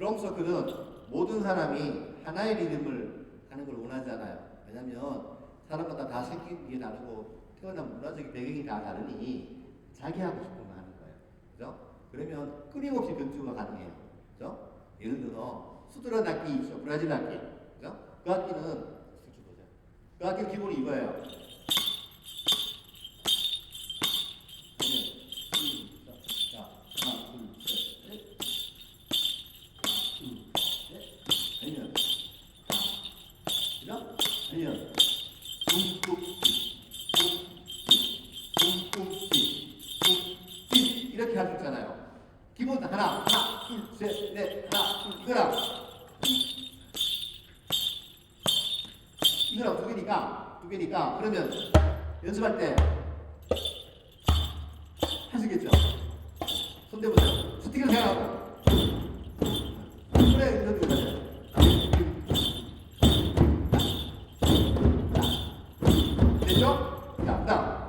드럼 서클은 모든 사람이 하나의 리듬을 하는 걸 원하잖아요. 왜냐면 사람마다 다 생긴 게 다르고 태어난 문화적인 배경이 다 다르니 자기 하고 싶은 거 하는 거예요. 그죠? 그러면 끊임없이 변주가 가능해요. 그죠? 예를 들어 수드란 악기 있죠. 브라질 악기. 그죠? 그 악기는. 그 악기 기본이 이거예요. 아니면 뚱뚱띠 뚱뚱띠 뚱뚱띠 이렇게 할 수 있잖아요. 기본 하나 하나 둘 셋 넷 하나 둘 이거랑 이거랑 두 개니까 두 개니까 그러면 연습할 때 하시겠죠? 손 대보세요 자, 그다음